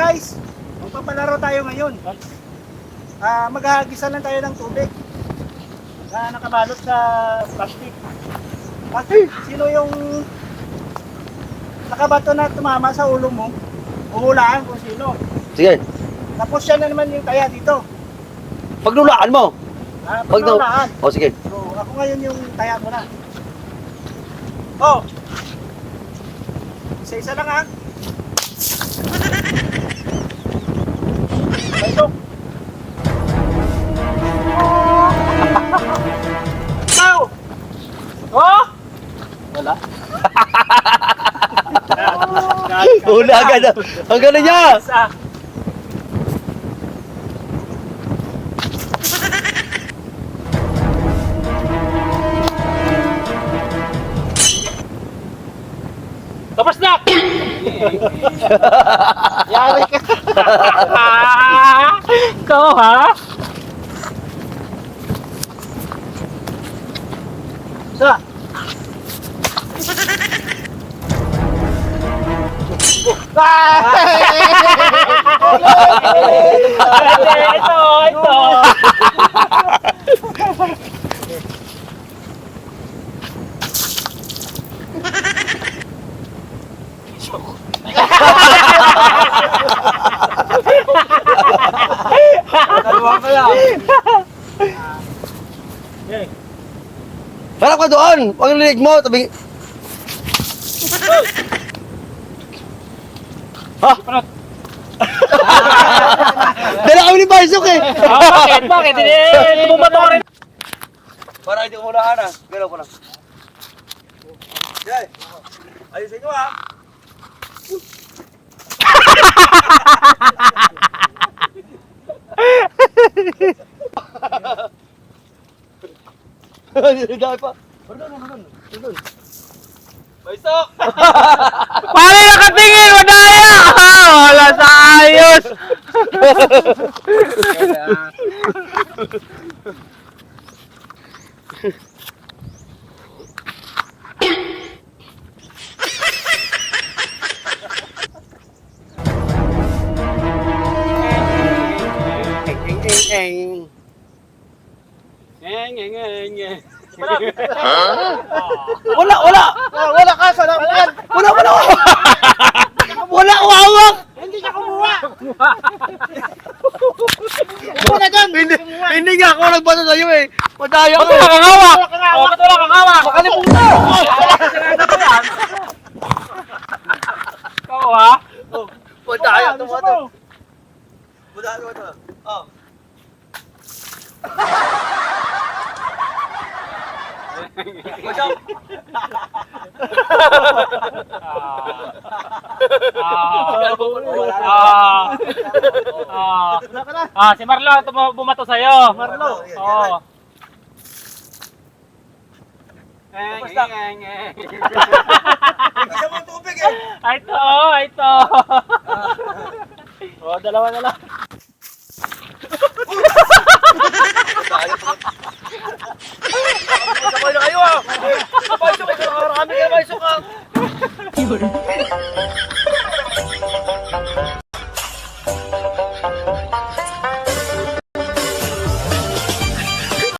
guys, magpapalaro tayo ngayon. Ah, maghahagisan lang tayo ng tubig. Na nakabalot sa plastic. At sino yung nakabato na tumama sa ulo mo? Uhulaan kung sino. Sige, Tapos siya na naman yung taya dito. paglulaan mo. Ah, Pag daw- paghulaan. O sige. So, ako ngayon yung taya mo na. Oh! Isa-isa lang ha. Hula agad. Ang galing niya. Tapos na! Yari ka. Ikaw ha? Ito, ito. Dalawa pa lang. Harap ka doon. Huwag lilig mo. Tabi. Ha? Dala kami ni Baisok eh. Ah, bakit? Bakit? Hindi, bumato ka rin. Para hindi ko hulaan ah. Galaw ko lang. Yay. Ayusin nyo ah. Dahil pa. Pardon, pardon. Pardon. Baisok! Paano nakatingin? Wala ayos! Ngeng, ngeng, ngeng, ngeng. Wala, wala! Ah, wala ka sa laban. Wala, wala! Wala, umawak! Hindi ka kumuha. Wala dyan! Hindi, hindi nga ako nagbasa sa'yo eh. Madaya Ba't ko. wala kang hawak? Oh, ba't wala kang hawak? Makalimutan! Ikaw ha? Madaya Ah, to mo to. Madaya to to. Oh. Masyak! Ah. Ah. Wala ka na. Ah, si Marlo ito bu- bumato sa'yo. Marlo. Oo. Basta. Isa mo tubig eh. Ay ito, ay ito. Oh, dalawa na lang. Madaya to mo. Sabay na kayo ah! Sabay, kami kayo, sabay, sabay.